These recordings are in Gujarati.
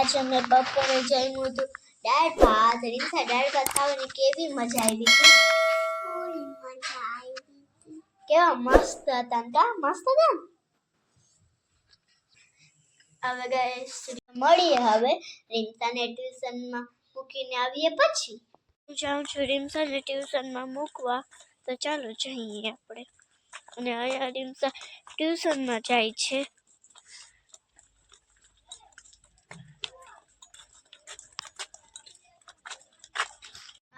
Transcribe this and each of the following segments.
આજ અમે બપોરે જમ્યું હતું. દાળ ભાત રીંછા દાળ ભાત ખાવાની કેવી મજા આવી હતી? કેવા મસ્ત હતા તા મસ્ત હતા ને? હવે guys, મળીએ હવે રીમસાને ટ્યુશનમાં મૂકીને આવીએ પછી. હું જાઉં છું રીમસાને ટ્યુશનમાં મૂકવા. તો ચાલો જઈએ આપણે. અને અહીંયા રીમસા ટ્યુશનમાં જાય છે.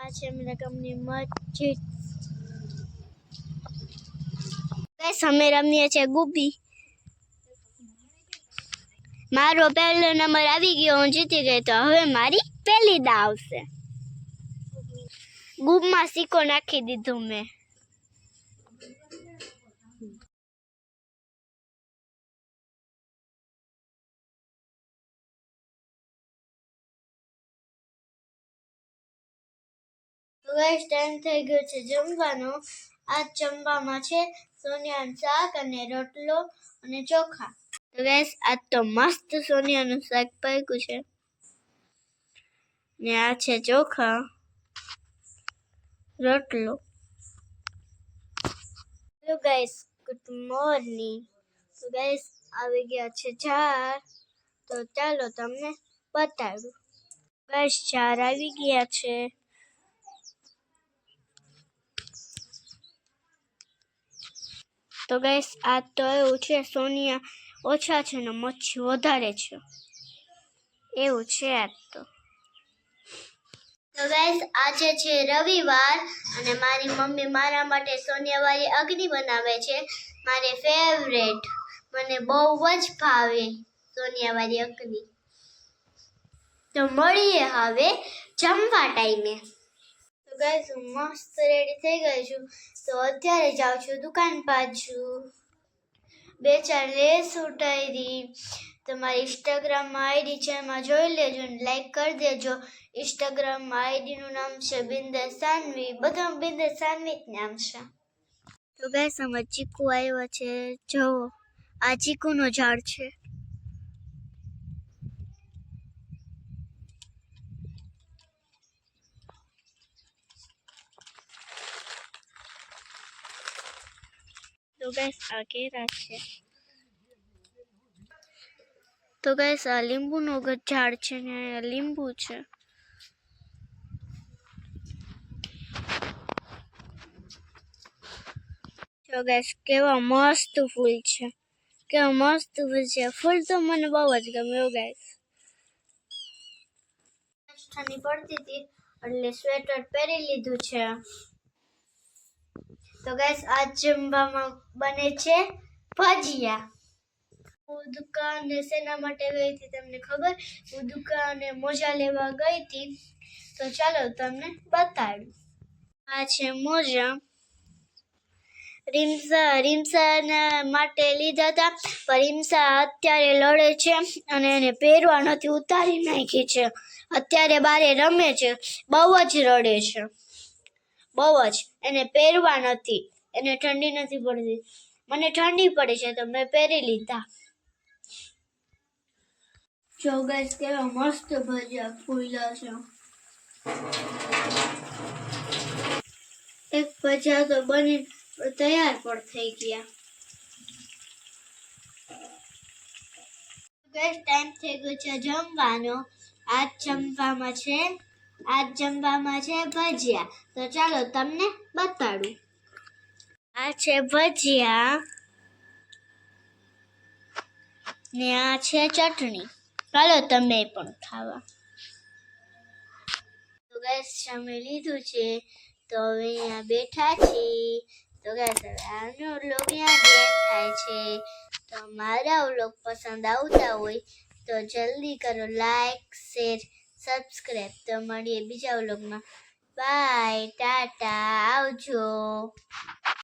આ છે અમારા મસ્જિદ ગાઈસ અમે રમીએ છીએ ગુબી મારો પહેલો નંબર આવી ગયો, હું જીતી ગઈ, તો હવે મારી પહેલી દા આવશે. ગુબમાં સિક્કો નાખી દીધું મેં. ગાઈસ ટાઈમ થઈ ગયો છે. જમવાનું આ જમવામાં છે સોનિયાનું શાક અને રોટલો અને ચોખા. તો ગાઈસ આજ તો મસ્ત સોનિયાનું શાક પાક્યું છે. ને આ છે ચોખા, રોટલો. હેલો ગાઈસ ગુડ મોર્નિંગ તો ગાઈસ આવી ગયા છે ચાર. તો ચાલો તમને બતાવું. બસ ચાર આવી ગયા છે. તો ગાઈસ આ તો એવું છે, સોનિયા ઓછા છે ને મચ્છી વધારે છે. એવું છે આજ તો. તો ગાઈસ આજે છે રવિવાર અને મારી મમ્મી મારા માટે સોનિયાવાળી અગ્નિ બનાવે છે. મારી ફેવરેટ મને બહુ જ ભાવે સોનિયાવાળી અગ્નિ. તો મળીએ હવે જમવા ટાઈમે તો ગાઈસ હું મસ્ત રેડી થઈ ગઈ છું. તો અત્યારે જાઉં છું દુકાન પાછું. બે ચાર લેસ ઉઠાવી તમારી ઇન્સ્ટાગ્રામમાં આઈડી છે એમાં જોઈ લેજો ને લાઈક કરી દેજો. ઇન્સ્ટાગ્રામમાં આઈડીનું નામ છે બિંદર સાનવી. બધા બિંદર સાનવી જ નામ છે. તો ગાઈસ આમાં ચીકુ આવ્યો છે. જો આ ચીકુનો ઝાડ છે. તો ગેસ આ કેરા છે. તો ગેસ આ લીંબુનો ઝાડ છે ને લીંબુ છે. તો ગેસ કેવા મસ્ત ફૂલ છે. કેવા મસ્ત ફૂલ છે. ફૂલ તો મને બહુ જ ગમ્યો ગેસ ઠંડી પડતી હતી એટલે સ્વેટર પહેરી લીધું છે. તો ગાઈસ આજ જમવામાં બને છે ભજીયા. હું દુકાને શેના માટે ગઈ હતી તમને ખબર? હું દુકાને મોજા લેવા ગઈ હતી. તો ચાલો તમને બતાડું. આ છે મોજા. રીમસા રીમસાના માટે લીધા હતા. પણ રીમસા અત્યારે લડે છે અને એને પહેરવા નથી ઉતારી નાખી છે. અત્યારે બારે રમે છે. બહુ જ રડે છે. બહુ જ. એને પહેરવા નથી. એને ઠંડી નથી પડતી. મને ઠંડી પડે છે તો મેં પહેરી લીધા. જો ગાઈસ કેવા મસ્ત ભજીયા ફૂલ્યા છે. એક ભજીયા તો બની તૈયાર પણ થઈ ગયા. ગાઈસ ટાઈમ થઈ ગયો છે જમવાનો. આજ જમવામાં છે આજ જમવામાં છે ભજીયા. તો ચાલો તમને બતાડું. આ છે ભજીયા. ને આ છે ચટણી. ચાલો તમે પણ ખાવા. તો ગેસ અમે લીધું છે. તો હવે અહીંયા બેઠા છીએ. તો ગેસ હવે આનો અહીંયા થાય છે. તો મારા વ્લોગ પસંદ આવતા હોય, તો જલ્દી કરો લાઈક શેર સબસ્ક્રાઈબ તો મળીએ બીજા વ્લોગમાં. બાય ટાટા આવજો.